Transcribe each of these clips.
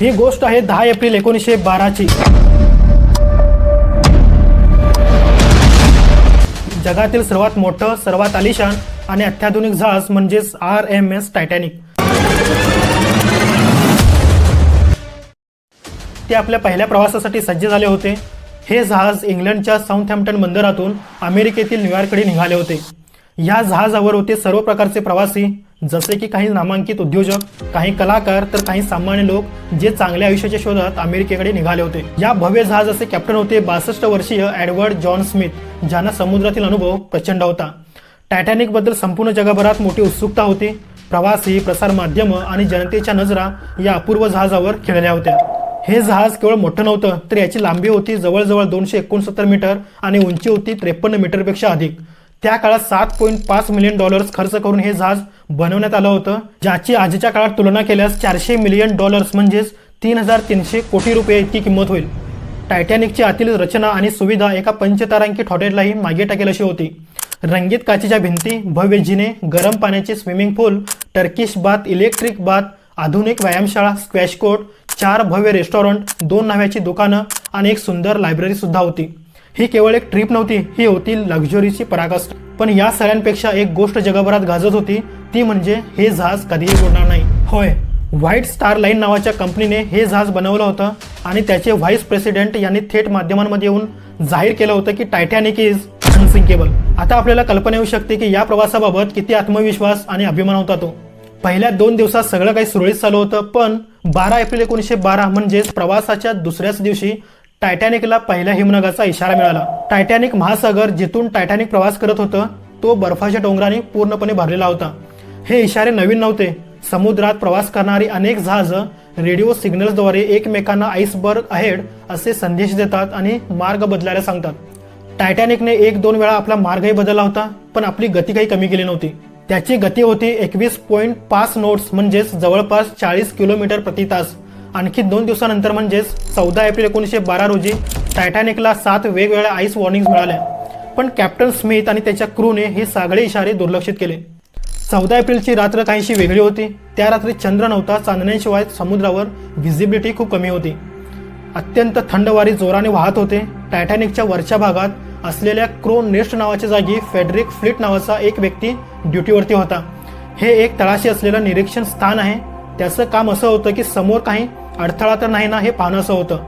ही गोष्ट आहे दहा एप्रिल एकोणीसशे बाराची. जगातील सर्वात मोठं सर्वात आलिशान आणि अत्याधुनिक जहाज म्हणजेच आर एम एस टायटॅनिक. ते आपल्या पहिल्या प्रवासासाठी सज्ज झाले होते. हे जहाज इंग्लंडच्या साऊथहॅम्प्टन बंदरातून अमेरिकेतील न्यूयॉर्ककडे निघाले होते. या जहाजावर होते सर्व प्रकारचे प्रवासी जसे की काही नामांकित उद्योजक काही कलाकार तर काही सामान्य लोक जे चांगल्या आयुष्याच्या शोधात अमेरिकेकडे निघाले होते. या भव्य जहाजाचे कॅप्टन होते बासष्ट वर्षीय एडवर्ड जॉन स्मिथ ज्यांना समुद्रातील अनुभव प्रचंड होता. टायटॅनिकबद्दल संपूर्ण जगभरात मोठी उत्सुकता होती. प्रवासी प्रसार माध्यम आणि जनतेच्या नजरा या अपूर्व जहाजावर खेळल्या होत्या. हे जहाज केवळ मोठं नव्हतं तर याची लांबी होती जवळजवळ दोनशे एकोणसत्तर मीटर आणि उंची होती त्रेपन्न मीटरपेक्षा अधिक. त्या काळात सात पॉईंट पाच मिलियन डॉलर्स खर्च करून हे जहाज बनवण्यात आलं होतं ज्याची आजच्या काळात तुलना केल्यास चारशे मिलियन डॉलर्स म्हणजेच तीन हजार तीनशे कोटी रुपये इतकी किंमत होईल. टायटॅनिकची आतील रचना आणि सुविधा एका पंचतारांकित हॉटेललाही मागे टाकेल अशी होती. रंगीत काचेच्या भिंती भव्य जिने गरम पाण्याचे swimming pool Turkish bath electric bath आधुनिक व्यायामशाळा स्क्वॅश कोर्ट चार भव्य रेस्टॉरंट दोन नाव्याची दुकानं आणि एक सुंदर लायब्ररी सुद्धा होती. ही केवळ एक ट्रिप नव्हती ही होती लक्झरीची परागस्ट पण या सगळ्यांपेक्षा एक गोष्ट जगभरात गाजत होती ती म्हणजे हे जहाज कधीही बुडणार नाही. होय व्हाईट स्टार लाईन नावाच्या कंपनीने हे जहाज बनवलं होतं आणि त्याचे व्हाईस प्रेसिडेंट यांनी थेट माध्यमांमध्ये येऊन जाहीर केलं होतं की टायटॅनिक इज अनसिंकेबल आता आपल्याला कल्पना येऊ शकते की या प्रवासाबाबत किती आत्मविश्वास आणि अभिमान होता तो. पहिल्या दोन दिवसात सगळं काही सुरळीत चालू होतं पण बारा एप्रिल एकोणीसशे बारा म्हणजेच प्रवासाच्या दुसऱ्याच दिवशी टायटॅनिकला पहिल्या हिमनगाचा इशारा मिळाला. टायटॅनिक महासागर जिथून टायटॅनिक प्रवास करत होतं तो बर्फाच्या डोंगराने पूर्णपणे भरलेला होता. हे इशारे नवीन नव्हते. समुद्रात प्रवास करणारी अनेक जहाजं रेडिओ सिग्नल्सद्वारे एकमेकांना आईसबर्ग अहेड असे संदेश देतात आणि मार्ग बदलायला सांगतात. टायटॅनिकने एक दोन वेळा आपला मार्गही बदलला होता पण आपली गती काही कमी केली नव्हती. त्याची गती होती एकवीस पॉईंट पाच नोट्स म्हणजेच जवळपास चाळीस किलोमीटर प्रति तास. आणखी दोन दिवसानंतर म्हणजेच चौदा एप्रिल एकोणीसशे बारा रोजी टायटॅनिकला सात वेगवेगळ्या आईस वॉर्निंग्स मिळाल्या. पण कॅप्टन स्मिथ आणि त्याच्या क्रूने हे सगळे इशारे दुर्लक्षित केले. चौदा एप्रिलची रात्र काहीशी वेगळी होती. त्या रात्री चंद्र नव्हता चांदण्याशिवाय समुद्रावर व्हिजिबिलिटी खूप कमी होती. अत्यंत थंड वारी जोराने वाहत होते. टायटॅनिकच्या वरच्या भागात असलेल्या क्रो नेस्ट नावाच्या जागी फेडरिक फ्लिट नावाचा एक व्यक्ती ड्युटीवरती होता. हे एक तळाशी असलेलं निरीक्षण स्थान आहे. त्याचं काम असं होतं की समोर काही अडथळा तर नाही ना हे पाहणंसं होतं.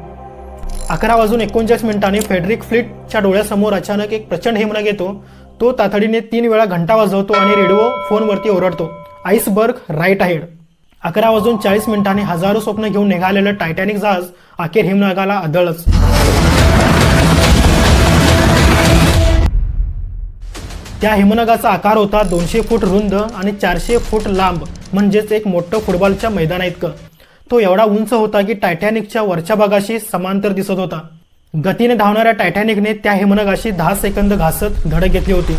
अकरा वाजून एकोणचाळीस मिनिटांनी फेडरिक फ्लिटच्या डोळ्यासमोर अचानक एक प्रचंड हिमनग येतो. तो तातडीने तीन वेळा घंटा वाजवतो आणि रेडिओ फोनवरती ओरडतो. आईसबर्ग राईट आहेड अकरा वाजून चाळीस मिनिटांनी हजारो स्वप्न घेऊन निघालेलं टायटॅनिक जहाज अखेर हिमनगाला आदळच त्या हिमनगाचा आकार होता दोनशे फूट रुंद आणि चारशे फूट लांब म्हणजेच एक मोठं फुटबॉलच्या मैदाना इतकं तो एवढा उंच होता की टायटॅनिकच्या वरच्या भागाशी समांतर दिसत होता. गतीने धावणाऱ्या टायटॅनिकने त्या हिमनगाशी दहा सेकंद घासत धडक घेतली होती.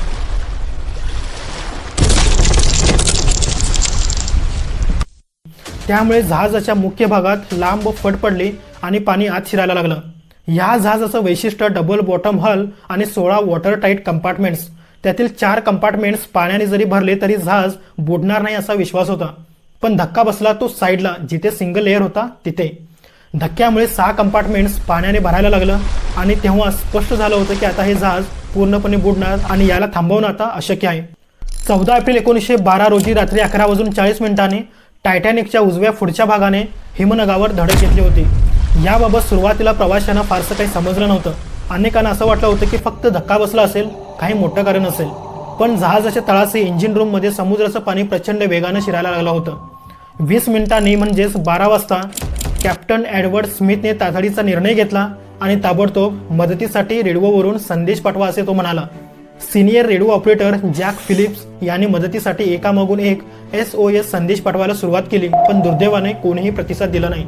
त्यामुळे जहाजाच्या मुख्य भागात लांब फट पडली आणि पाणी आत शिरायला लागलं. या जहाजाचं वैशिष्ट्य डबल बॉटम हल आणि सोळा वॉटर टाईट कंपार्टमेंट्स त्यातील चार कंपार्टमेंट्स पाण्याने जरी भरले तरी जहाज बुडणार नाही असा विश्वास होता. पण धक्का बसला तो साईडला जिथे सिंगल लेअर होता तिथे. धक्क्यामुळे सहा कंपार्टमेंट्स पाण्याने भरायला लागलं आणि तेव्हा स्पष्ट झालं होतं की आता हे जहाज पूर्णपणे बुडणार आणि याला थांबवणं आता अशक्य आहे. चौदा एप्रिल एकोणीसशे बारा रोजी रात्री अकरा वाजून चाळीस मिनिटांनी टायटॅनिकच्या उजव्या पुढच्या भागाने हिमनगावर धडक घेतली होती. याबाबत सुरुवातीला प्रवाशांना फारसं काही समजलं नव्हतं. अनेकांना असं वाटलं होतं की फक्त धक्का बसला असेल काही मोठं कारण असेल. पण जहाजाच्या तळाचे इंजिन रूममध्ये समुद्राचं पाणी प्रचंड वेगानं शिरायला लागलं होतं. वीस मिनिटांनी म्हणजेच बारा वाजता कॅप्टन एडवर्ड स्मिथने तातडीचा निर्णय घेतला आणि ताबडतोब मदतीसाठी रेडिओवरून संदेश पाठवा असे तो म्हणाला. Senior radio operator Jack Phillips यांनी मदतीसाठी एकामागून एक एस ओ एस संदेश पाठवायला सुरुवात केली पण दुर्दैवाने कोणीही प्रतिसाद दिला नाही.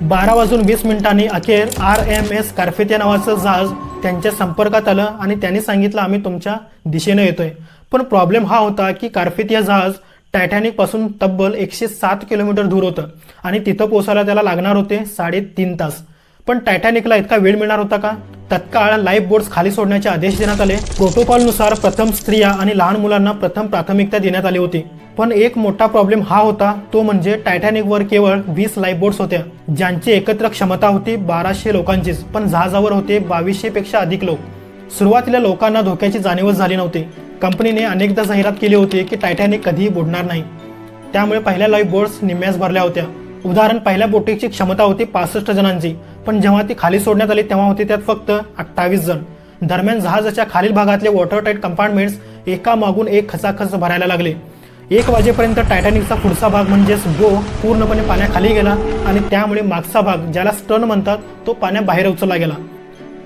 बारा वाजून वीस मिनिटांनी अखेर आर एम एस कार्फेत्या नावाचं जहाज त्यांच्या संपर्कात आलं आणि त्यांनी सांगितलं आम्ही तुमच्या दिशेनं येतोय. पण प्रॉब्लेम हा होता की कार्फेतिया जहाज टायटॅनिकपासून तब्बल एकशे सात किलोमीटर दूर होतं आणि तिथं पोहोचायला त्याला लागणार होते साडेतीन तास. पण टायटॅनिकला इतका वेळ मिळणार होता का? तत्काळ लाईफ बोट्स खाली सोडण्याचे आदेश देण्यात आले. प्रोटोकॉलनुसार प्रथम स्त्रिया आणि लहान मुलांना प्रथम प्राथमिकता देण्यात आली होती. पण एक मोठा प्रॉब्लेम हा होता तो म्हणजे टायटॅनिकवर केवळ वीस लाईफ बोट्स होत्या ज्यांची एकत्र क्षमता होती बाराशे लोकांचीच पण जहाजावर होते बावीसशे पेक्षा अधिक लोक. सुरुवातीला लोकांना धोक्याची जाणीवच झाली नव्हती. कंपनीने अनेकदा जाहिरात केली होती की टायटॅनिक कधीही बुडणार नाही. त्यामुळे पहिल्या लाईफ बोट्स निम्म्याच भरल्या होत्या. उदाहरण पहिल्या बोटीची क्षमता होती पासष्ट जणांची पण जेव्हा ती खाली सोडण्यात आली तेव्हा होती त्यात फक्त अठ्ठावीस जण. दरम्यान जहाजाच्या खालील भागातले वॉटर टाईट कंपार्टमेंट्स एका मागून एक खचाखच भरायला लागले. एक वाजेपर्यंत टायटॅनिकचा पुढचा भाग म्हणजेच गो पूर्णपणे पाण्याखाली गेला आणि त्यामुळे मागचा भाग ज्याला स्टर्न म्हणतात तो पाण्याबाहेर उचलला गेला.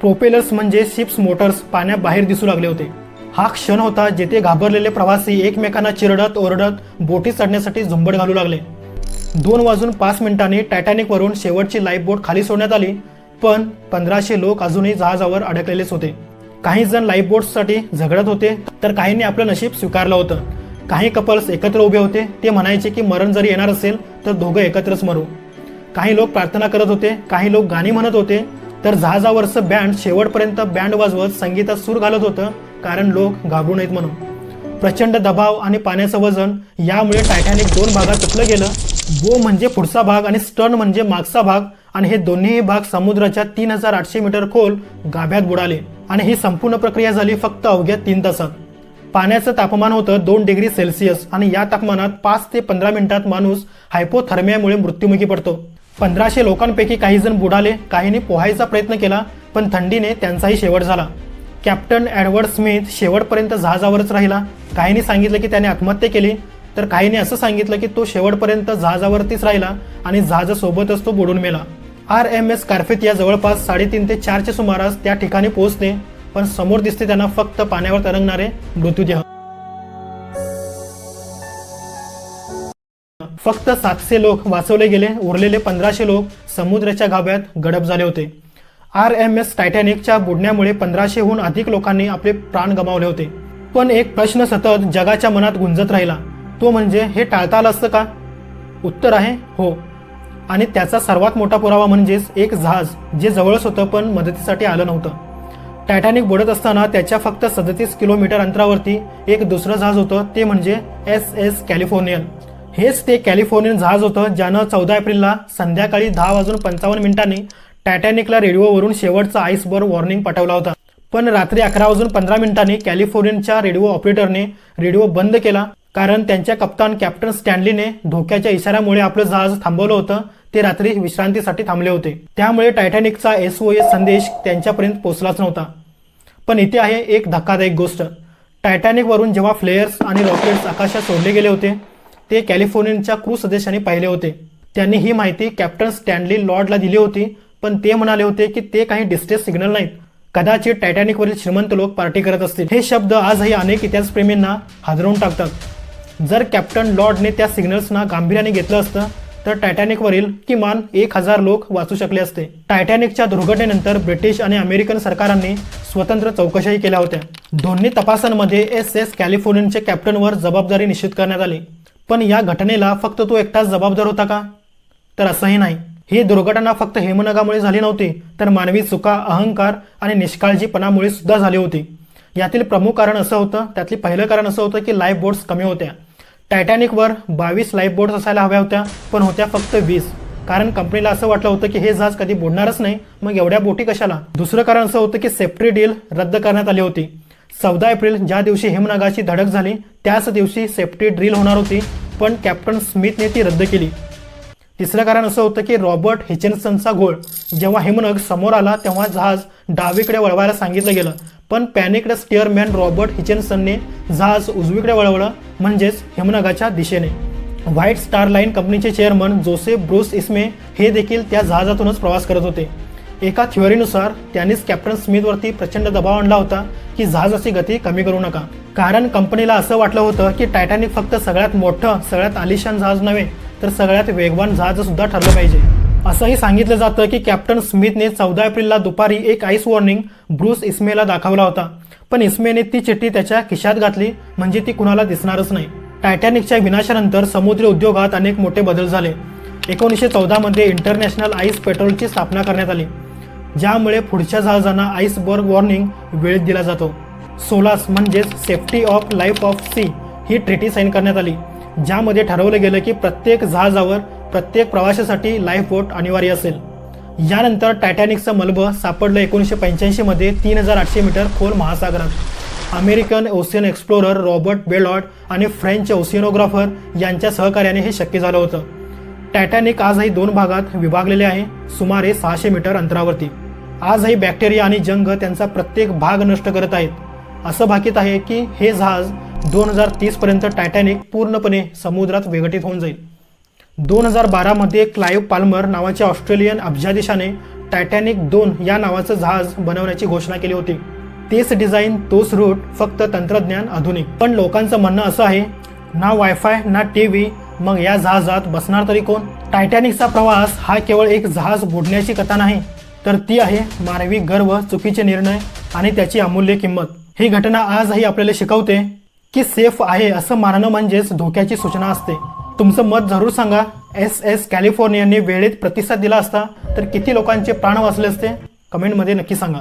प्रोपेलर्स म्हणजे शिप्स मोटर्स पाण्याबाहेर दिसू लागले होते. हा क्षण होता जेथे घाबरलेले प्रवासी एकमेकांना चिरडत ओरडत बोटी चढण्यासाठी झुंबड घालू लागले. दोन वाजून पाच मिनिटांनी टायटॅनिकवरून शेवटची लाईफ बोट खाली सोडण्यात आली पण पंधराशे लोक अजूनही जहाजावर अडकलेलेच होते. काही जण लाईफ बोट्ससाठी झगडत होते तर काहींनी आपलं नशीब स्वीकारलं होतं. काही कपल्स एकत्र उभे होते ते म्हणायचे की मरण जरी येणार असेल तर दोघं एकत्रच मरू. काही लोक प्रार्थना करत होते काही लोक गाणी म्हणत होते तर जहाजावरचं बँड शेवटपर्यंत बँड वाजवत संगीतात सूर घालत होतं कारण लोक घाबरू नयेत म्हणून. प्रचंड दबाव आणि पाण्याचं वजन यामुळे टायटॅनिक दोन भागात तुटलं गेलं. बो म्हणजे पुढचा भाग आणि स्टर्न म्हणजे मागचा भाग आणि हे दोन्ही भाग समुद्राच्या तीन हजार आठशे मीटर खोल गाभ्यात बुडाले. आणि ही संपूर्ण प्रक्रिया झाली फक्त अवघ्या तीन तासात. पाण्याचं तापमान होतं दोन डिग्री सेल्सिअस आणि या तापमानात पाच ते पंधरा मिनिटात माणूस हायपोथर्मियामुळे मृत्युमुखी पडतो. पंधराशे लोकांपैकी काही जण बुडाले काहींनी पोहायचा प्रयत्न केला पण थंडीने त्यांचाही शेवट झाला. कॅप्टन एडवर्ड स्मिथ शेवटपर्यंत जहाजावरच राहिला. काहींनी सांगितलं की त्याने आत्महत्या केली तर काहींनी असं सांगितलं की तो शेवटपर्यंत जहाजावरतीच राहिला आणि जहाजासोबतच तो बुडून मेला. आर एम एस कार्फेत या जवळपास साडेतीन ते चारच्या सुमारास त्या ठिकाणी पोहोचते पण समोर दिसते त्यांना फक्त पाण्यावर तरंगणारे मृत्यूदेह फक्त सातशे लोक वाचवले गेले उरलेले पंधराशे लोक समुद्राच्या गाभ्यात गडप झाले होते. आर एम एस टायटॅनिकच्या बुडण्यामुळे पंधराशेहून अधिक लोकांनी आपले प्राण गमावले होते. पण एक प्रश्न सतत जगाच्या मनात गुंजत राहिला. तो म्हणजे हे टाळता आलं असतं का? उत्तर आहे हो. आणि त्याचा सर्वात मोठा पुरावा म्हणजेच एक जहाज जे जवळच होतं पण मदतीसाठी आलं नव्हतं. टायटॅनिक बुडत असताना त्याच्या फक्त सदतीस किलोमीटर अंतरावरती एक दुसरं जहाज होतं ते म्हणजे एस एस कॅलिफोर्नियन. हेच ते कॅलिफोर्नियन जहाज होतं ज्यानं चौदा एप्रिलला संध्याकाळी दहा वाजून पंचावन्न मिनिटांनी टायटॅनिकला रेडिओवरून शेवटचा आईसबर्ग वॉर्निंग पाठवला होता. पण रात्री अकरा वाजून पंधरा मिनिटांनी कॅलिफोर्नियनच्या रेडिओ ऑपरेटरने रेडिओ बंद केला कारण त्यांच्या कप्तान कॅप्टन स्टॅनलीने धोक्याच्या इशाऱ्यामुळे आपलं जहाज थांबवलं होतं ते रात्री विश्रांतीसाठी थांबले होते. त्यामुळे टायटॅनिकचा एस ओ एस संदेश त्यांच्यापर्यंत पोहोचलाच नव्हता. पण इथे आहे एक धक्कादायक गोष्ट. टायटॅनिकवरून जेव्हा फ्लेयर्स आणि रॉकेट्स आकाशात सोडले गेले होते ते कॅलिफोर्नियाच्या क्रू सदस्यांनी पाहिले होते. त्यांनी ही माहिती कॅप्टन स्टॅनली लॉर्डला दिली होती पण ते म्हणाले होते की ते काही डिस्ट्रेस सिग्नल नाहीत. कदाचित टायटॅनिकवरील श्रीमंत लोक पार्टी करत असतील. हे शब्द आजही अनेक इतिहासप्रेमींना हादरवून टाकतात. जर कॅप्टन लॉर्डने त्या सिग्नल्सना गांभीर्याने घेतलं असतं तर टायटॅनिकवरील किमान एक हजार लोक वाचू शकले असते. टायटॅनिकच्या दुर्घटनेनंतर ब्रिटिश आणि अमेरिकन सरकारांनी स्वतंत्र चौकशाही केल्या होत्या. दोन्ही तपासांमध्ये एस एस कॅलिफोर्नियनचे कॅप्टनवर जबाबदारी निश्चित करण्यात आली. पण या घटनेला फक्त तो एकटाच जबाबदार होता का? तर असंही नाही. ही दुर्घटना फक्त हेमनगामुळे झाली नव्हती तर मानवी चुका अहंकार आणि निष्काळजीपणामुळे सुद्धा झाली होती. यातील प्रमुख कारण असं होतं त्यातली पहिलं कारण असं होतं की लाईफ बोट्स कमी होत्या. टायटॅनिकवर बावीस लाईफ बोट्स असायला हव्या होत्या पण होत्या फक्त वीस. कारण कंपनीला असं वाटलं होतं की हे जहाज कधी बुडणारच नाही मग एवढ्या बोटी कशाला? दुसरं कारण असं होतं की सेफ्टी डील रद्द करण्यात आली होती. चौदा एप्रिल ज्या दिवशी हिमनगाची धडक झाली त्याच दिवशी सेफ्टी ड्रिल होणार होती पण कॅप्टन स्मिथने ती रद्द केली. तिसरं कारण असं होतं की रॉबर्ट हिचेन्सनचा घोळ. जेव्हा हिमनग समोर आला तेव्हा जहाज डावीकडे वळवायला सांगितलं गेलं. पण पॅनिकड स्टिअरमॅन रॉबर्ट हिचेन्सनने जहाज उजवीकडे वळवलं म्हणजेच हिमनगाच्या दिशेने. व्हाईट स्टार लाईन कंपनीचे चेअरमन जोसेफ ब्रूस इस्मे हे देखील त्या जहाजातूनच प्रवास करत होते. एका थिअरीनुसार त्यांनीच कॅप्टन स्मिथवरती प्रचंड दबाव आणला होता की जहाजाची गती कमी करू नका. कारण कंपनीला असं वाटलं होतं की टायटॅनिक फक्त सगळ्यात मोठं सगळ्यात आलिशान जहाज नव्हे तर सगळ्यात वेगवान जहाज सुद्धा ठरलं पाहिजे. असंही सांगितलं जातं की कॅप्टन स्मिथने चौदा एप्रिलला दुपारी एक आईस वॉर्निंग ब्रूस इस्मेला दाखवला होता. पण इस्मेने ती चिठ्ठी त्याच्या खिशात घातली म्हणजे ती कुणाला दिसणारच नाही. टायटॅनिकच्या विनाशानंतर समुद्री उद्योगात अनेक मोठे बदल झाले. एकोणीसशे चौदामध्ये इंटरनॅशनल आईस पेट्रोलची स्थापना करण्यात आली ज्यामुळे पुढच्या जहाजांना आईसबर्ग वॉर्निंग वेळेत दिला जातो. सोलास म्हणजेच safety of life of sea he treaty sign करण्यात आली ज्यामध्ये ठरवलं गेलं की प्रत्येक जहाजावर प्रत्येक प्रवाशासाठी लाईफ बोट अनिवार्य असेल. यानंतर टायटॅनिकचं मलबं सापडलं एकोणीसशे पंच्याऐंशीमध्ये तीन हजार आठशे मीटर खोल महासागरात. American ocean explorer Robert Ballard आणि फ्रेंच ओशियनोग्राफर यांच्या सहकार्याने हे शक्य झालं होतं. टायटॅनिक आजही दोन भागात विभागलेले आहे सुमारे सहाशे मीटर अंतरावरती. आजही बॅक्टेरिया आणि जंग त्यांचा प्रत्येक भाग नष्ट करत आहेत. असं भाकीत आहे की हे जहाज दोन हजार तीसपर्यंत टायटॅनिक पूर्णपणे समुद्रात विघटित होऊन जाईल. दोन हजार बारामध्ये क्लाइव्ह पाल्मर नावाच्या ऑस्ट्रेलियन अब्जादेशाने टायटॅनिक दोन या नावाचं जहाज बनवण्याची घोषणा केली होती. तेच डिझाईन तोच रूट फक्त तंत्रज्ञान आधुनिक. पण लोकांचं म्हणणं असं आहे ना वायफाय ना टी व्ही मग या जहाजात बसणार तरी कोण? टायटॅनिकचा प्रवास हा केवळ एक जहाज बुडण्याची कथा नाही तर ती आहे मानवी गर्व चुकीचे निर्णय आणि त्याची अमूल्य किंमत. ही घटना आजही आपल्याला शिकवते की सेफ आहे असं मानणं म्हणजेच धोक्याची सूचना असते. तुमचं मत जरूर सांगा. एस एस कॅलिफोर्नियाने वेळेत प्रतिसाद दिला असता तर किती लोकांचे प्राण वाचले असते? कमेंटमध्ये नक्की सांगा.